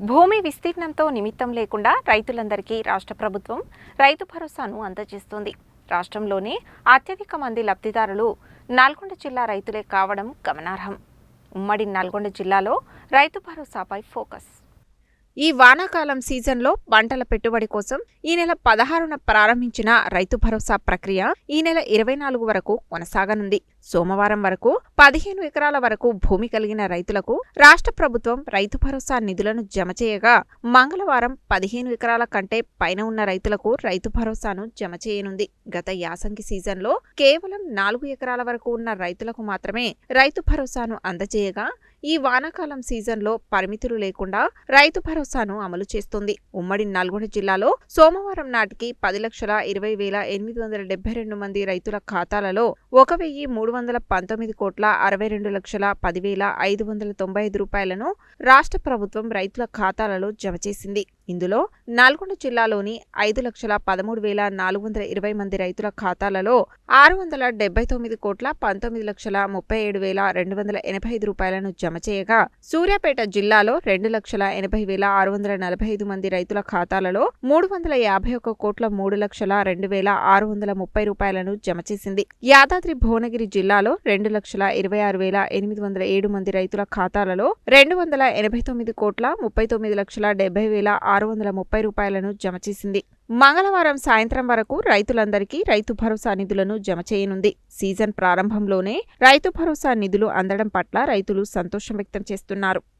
భూమి విస్తీర్ణంతో నిమిత్తం లేకుండా రైతులందరికీ రాష్ట్ర ప్రభుత్వం రైతు భరోసాను అందజేస్తుంది. రాష్ట్రంలోనే అత్యధిక మంది లబ్ధిదారులు నల్గొండ జిల్లా రైతులే కావడం గమనార్హం. ఉమ్మడి నల్గొండ జిల్లాలో రైతు భరోసాపై ఫోకస్. ఈ వానాకాలం సీజన్లో పంటల పెట్టుబడి కోసం ఈ నెల పదహారున ప్రారంభించిన రైతు భరోసా ప్రక్రియ ఈ నెల ఇరవై నాలుగు వరకు కొనసాగనుంది. సోమవారం వరకు పదిహేను ఎకరాల వరకు భూమి కలిగిన రైతులకు రాష్ట్ర ప్రభుత్వం రైతు భరోసా నిధులను జమ చేయగా మంగళవారం పదిహేను ఎకరాల కంటే పైన ఉన్న రైతులకు రైతు భరోసాను జమ చేయనుంది. గత యాసంగి సీజన్లో కేవలం నాలుగు ఎకరాల వరకు ఉన్న రైతులకు మాత్రమే రైతు భరోసాను అందజేయగా ఈ వానాకాలం సీజన్లో పరిమితులు లేకుండా రైతు భరోసాను అమలు చేస్తుంది. ఉమ్మడి నల్గొండ జిల్లాలో సోమవారం నాటికి పది లక్షల ఇరవై వేల ఎనిమిది వందల డెబ్బై రెండు మంది రైతుల ఖాతాలలో ఒక వెయ్యి మూడు వందల పంతొమ్మిది కోట్ల అరవై రెండు లక్షల పదివేల ఐదు వందల తొంభై ఐదు రూపాయలను రాష్ట్ర ప్రభుత్వం రైతుల ఖాతాలలో జమ చేసింది. ఇందులో నల్గొండ జిల్లాలోని ఐదు లక్షల పదమూడు వేల నాలుగు వందల ఇరవై మంది రైతుల ఖాతాలలో ఆరు వందల డెబ్బై తొమ్మిది కోట్ల పంతొమ్మిది లక్షల ముప్పై ఏడు వేల రెండు వందల ఎనభై ఐదు రూపాయలను జమ చేయగా సూర్యాపేట జిల్లాలో రెండు లక్షల ఎనభై వేల ఆరు వందల నలభై ఐదు మంది రైతుల ఖాతాలలో మూడు వందల యాభై ఒక్క కోట్ల మూడు లక్షల రెండు వేల ఆరు వందల ముప్పై రూపాయలను జమ చేసింది. యాదాద్రి భువనగిరి జిల్లాలో రెండు లక్షల ఇరవై ఆరు వేల ఎనిమిది వందల ఏడు మంది రైతుల ఖాతాలలో రెండు వందల ఎనభై తొమ్మిది కోట్ల ముప్పై తొమ్మిది లక్షల డెబ్బై వేల ఆరు వందల ముప్పై రూపాయలను జమ చేసింది. మంగళవారం సాయంత్రం వరకు రైతులందరికీ రైతు భరోసా నిధులను జమ చేయనుంది. సీజన్ ప్రారంభంలోనే రైతు భరోసా నిధులు అందడం పట్ల రైతులు సంతోషం వ్యక్తం చేస్తున్నారు.